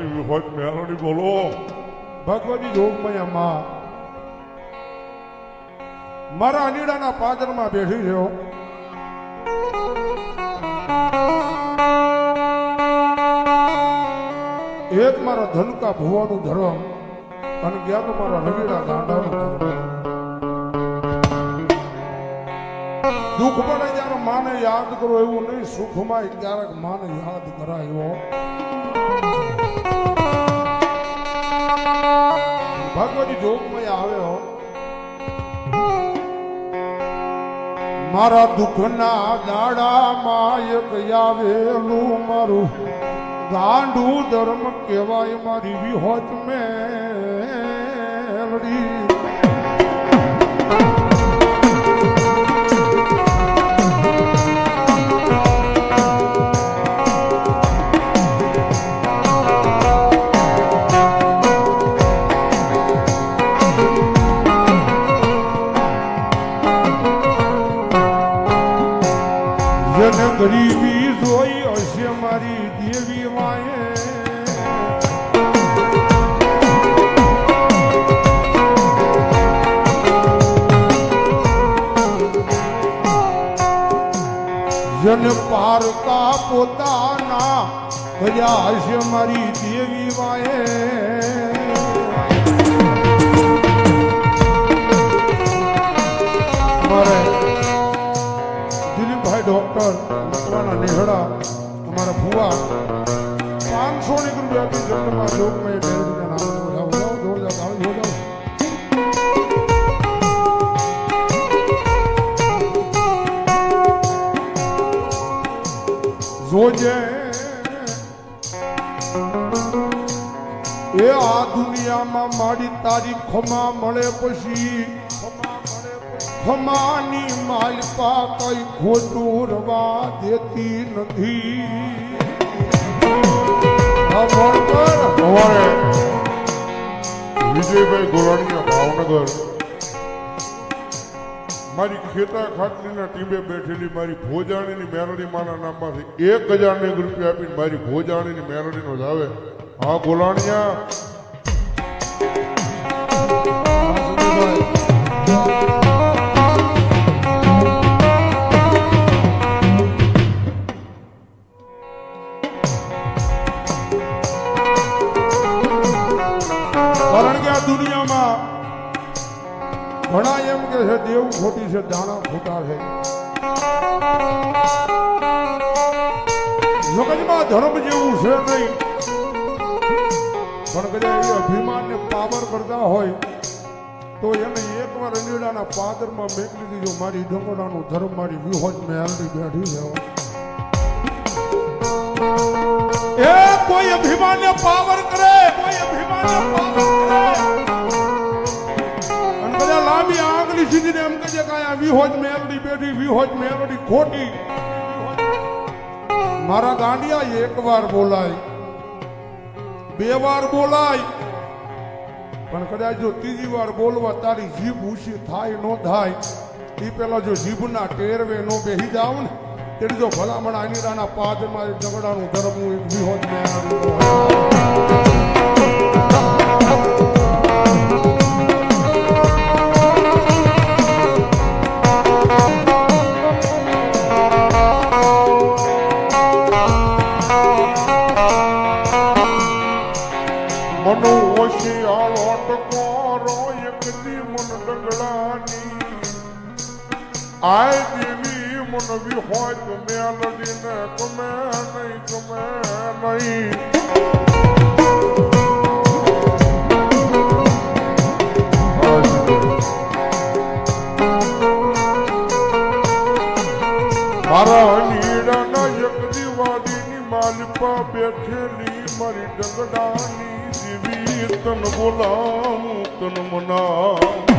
મારી વિહોત મેલોડી બોલો. ભગવતી જોગમયમાં મારા અનીડાના પાદરમાં છે હો. એક મારા ધનુકા ભુવાનું ધર્મ અને જ્ઞાન મારા રવીડા ગાંડાનું ધર્મ. દુઃખ પડે ત્યારે માને યાદ કરો એવું નહીં સુખમાં ક્યારેક માને યાદ કરાયો. ભગવતી જોગમય આવ્યો મારા દુઃખના દાડામાં એક આવેલું મારું ગાંડું ધર્મ કહેવાય, મારી વિહોત મેલડી. પારકા પોતાના ભર્યા હશે મારી દેવી મારે દિલીપભાઈ ડોક્ટર મકવાના નેહડા, અમારા ભુવા પાંચસો ની રૂપિયા જન્મમાં લોકમય જોજે એ આ દુનિયામાં મારી તારીખમાં મળે પછી. ખમાની માલપા કઈ ખોટું રવા દેતી નથી. વિજયભાઈ ગોરાણીના ભાવનગર. મારી ખેતા ખાટલીના ટીમે બેઠેલી મારી ભોજાણીની મેરડી માના નામમાંથી એક હજાર ને એક રૂપિયા આપીને મારી ભોજાણીની મેરડીનો જ આવે. હા ગોલાણીયા દુનિયામાં ઘણા એમ કે છે, દેવ ખોટી છે, દાણા ખોટા છે. મગજમાં ધર્મ જેવું છે નહીં. પણ કદાચ એ અભિમાનને પાવર કરતા હોય, તો એને એકવાર અનીડાના પાદરમાં મેકલી દીધો, મારી ડંગોડાનું ધર્મ, મારી વિહોજ મેં હાલની બેઠી છે. એ કોઈ અભિમાનને પાવર કરે, કોઈ અભિમાનને પાવર લાંબી એમ કહે કે આ વિહોજ મેલડી બેઠી, વિહોજ મેલડી ખોટી. મારા ગાંડિયા એક વાર બોલાય, બે વાર બોલાય. પણ કદાચ જો ત્રીજી વાર બોલવા તારી જીભ ઊંચી થાય ન થાય, એ પેલા જો જીભના ટેરવે નો બેહી જાવ ને તેની જો ભલામણ અનીરાના પાદમાં ઝઘડાનું ધર્મનું એક વિહોજ મેં દેવી મન વિહોત મેલડીને ગમે નહીં ગમે નહીં માલિપા બેઠેલી મારી ડગડાની દેવી તન બોલાવું તન મનાવું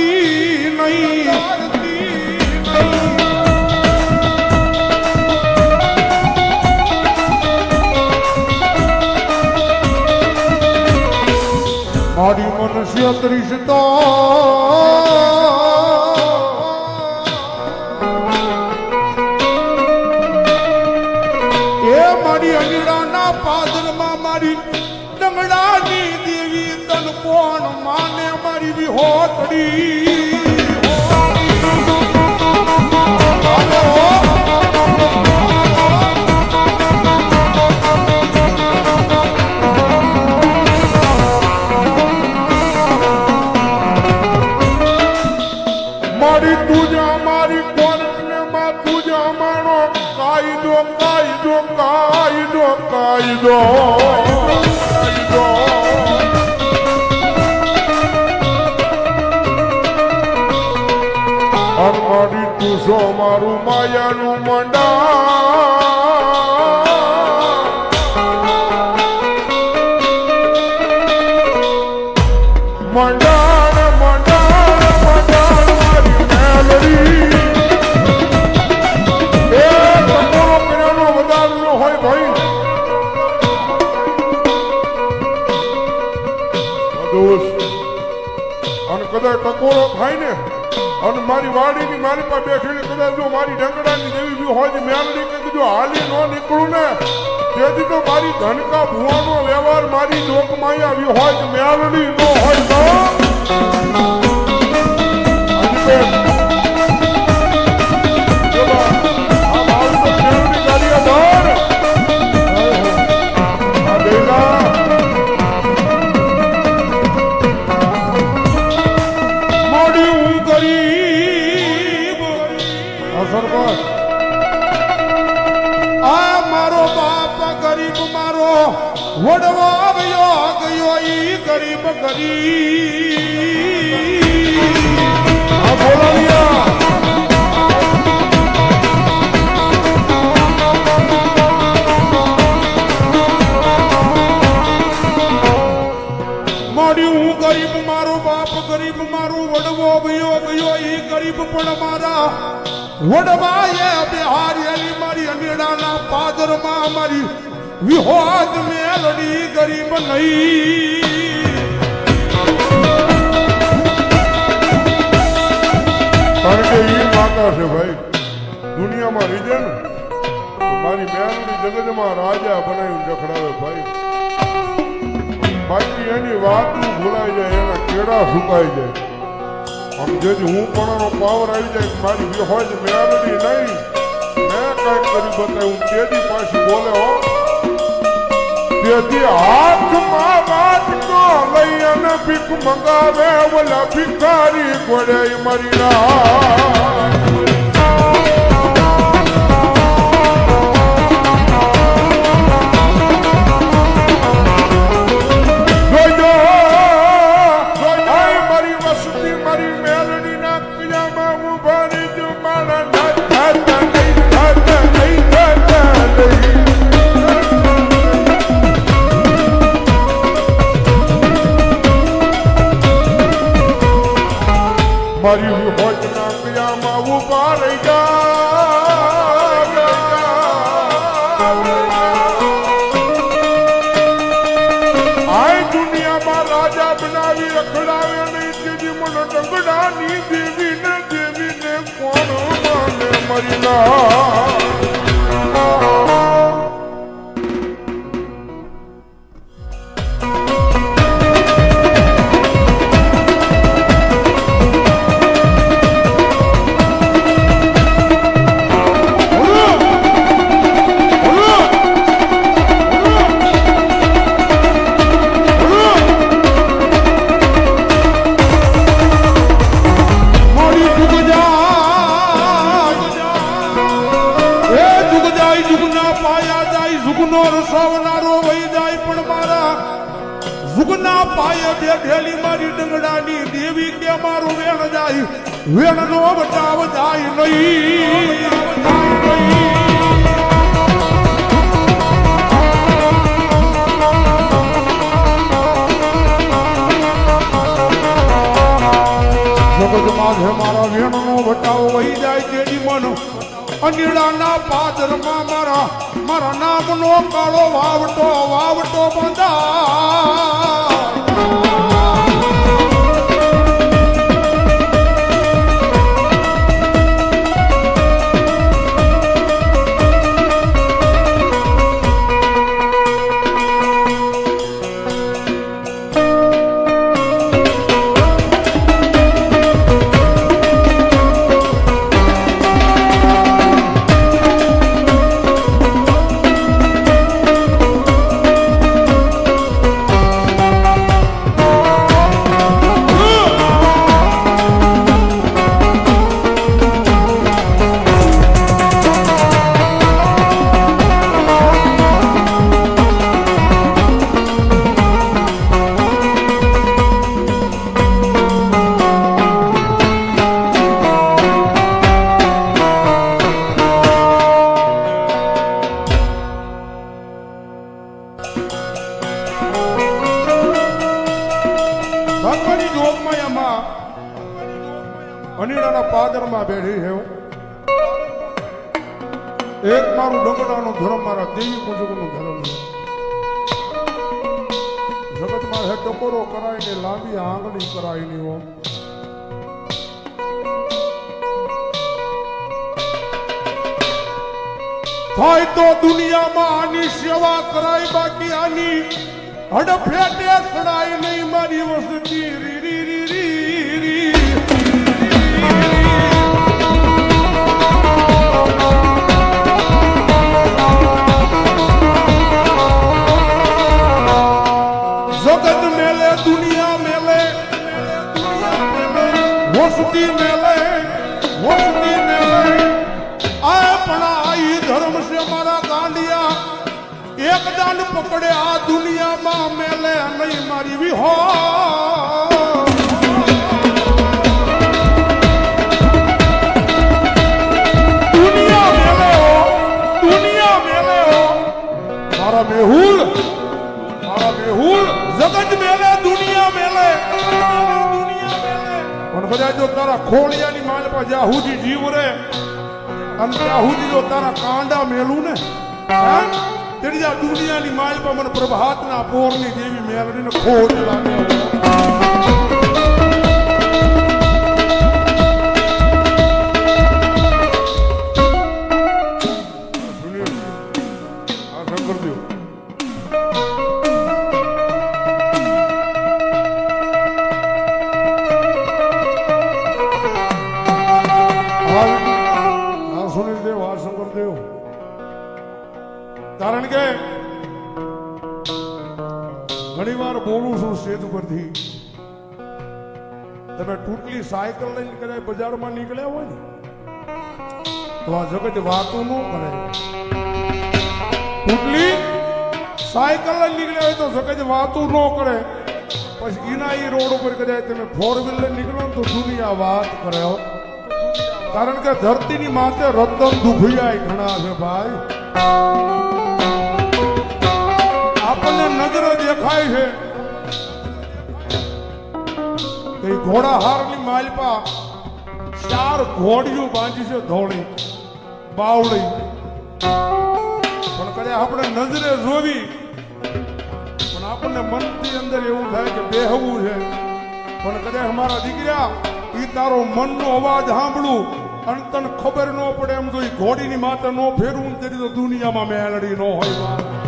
જઈ મન નહીં મારી મનુષ્ય ત્રીસતા મારી દોસ્ત. અને કદાચ ટકોરો થાય ને, અને મારી વાડીની મારી પાસે કદાચ જો મારી ઢંગડાની જેવી બી હોય તો મેલડી હાલી ન નીકળું ને, તેથી તો મારી ધનકા ભુવાનો વ્યવહાર મારી લોકમાઈ આવી હોય ન હોય પણ મારા વડવાએ બિહારી મારી અનેડાના પાદરમાં મારી વિહોદ મેલડી ગરીબ નહીં કારણ કે એ માતા છે ભાઈ? દુનિયામાં રીજે ને? મારી મેલડી જગતમાં રાજા બનાવીને રખડાવે ભાઈ. બાકી એની વાતું ભૂલાઈ જાય, એના કેળા સુકાઈ જાય. આમ જેથી હું પણ પાવર આવી જાય મારી વિહોજ મેળવી નહીં. મેં કઈ કરી બતાવ્યું. તેજી પાછી બોલે, હો. તેથી હાથમાં વાટકો લઈ અને ભીખ મંગાવે, ઓલા ભિખારી ગોળે મરી રહ્યા ક્રિયામાં ઊભા રહી આય દુનિયામાં રાજા બનાવી, રખડાવે નહીં. તેજી મને ડંગડાની દેવી ને કોણ મને? મરી દેવી કે મારું વેણ જાય વેણ નો બચાવ જાય નહીં. જગત માધે મારા વેણનો બચાવ વહી જાય તેની મન અનિડાના પાદરમાં મારા મારા નામનો કાળો વાવટો વાવટો બંધા એમાં પાદરમાં બેઠી છે એક મારું ડંગડાનો ધર્મ મારા દેવી પૂજકનો ધર્મ જગતમાં હે ટકોરો કરાય ને લાંબી આંગળી કરાયની ઓમ થાય તો દુનિયામાં આની સેવા કરાય બાકી આની. હડફેટે સડાય નહીં મારી વસતી. રી રી. એક દાન પકડે આ દુનિયામાં મેલે નહીં મારી દુનિયા મેલે હો, દુનિયા મેલે હો. મારા મેહુલ મારા મેહુલ જગત મેલે, દુનિયા મેલે, દુનિયા પણ બધા જો તારા ખોળિયાની માલ જ્યાં સુધી જીવ રે અને ત્યાં સુધી જો તારા કાંડા મેલું ને આ દુનિયાની માલ પર મને પ્રભાતના પોરની જેવી મેલડીને ખોટ લાગે સુનિલ શંકરદેવ દેવ આ શંકર દેવ કારણ કે ઘણીવાર બોલું છું સ્ટેજ ઉપરથી. તમે ટૂટલી સાયકલ લઈને કદાચ બજારમાં નીકળ્યા હોય ને, તો આ જગત વાતો ન કરે. ટૂટલી સાયકલ લઈને નીકળ્યા હોય તો જગત વાતો ન કરે. પછી એના એ રોડ ઉપર કદાચ તમે ફોર વ્હીલર નીકળો તો દુનિયા વાત કરે કારણ કે ધરતીની માથે રતન દુખિયાય ઘણા છે ભાઈ. આપણને નજરે દેખાય છે. ઈ ઘોડાહારની માલપા ચાર ઘોડીઓ બાંધી છે ધોળી, બાવળી. પણ કદાચ આપણે નજરે જોવી, પણ આપણને મનની અંદર એવું થાય કે બેહવું છે. પણ કદાચ અમારા દીકરા એ તારો મનનો અવાજ સાંભળું, અને તને ખબર ન પડે એમ તો એ ઘોડીની માતા ન ફેરવું તેની તો દુનિયામાં મેળડી ન હોય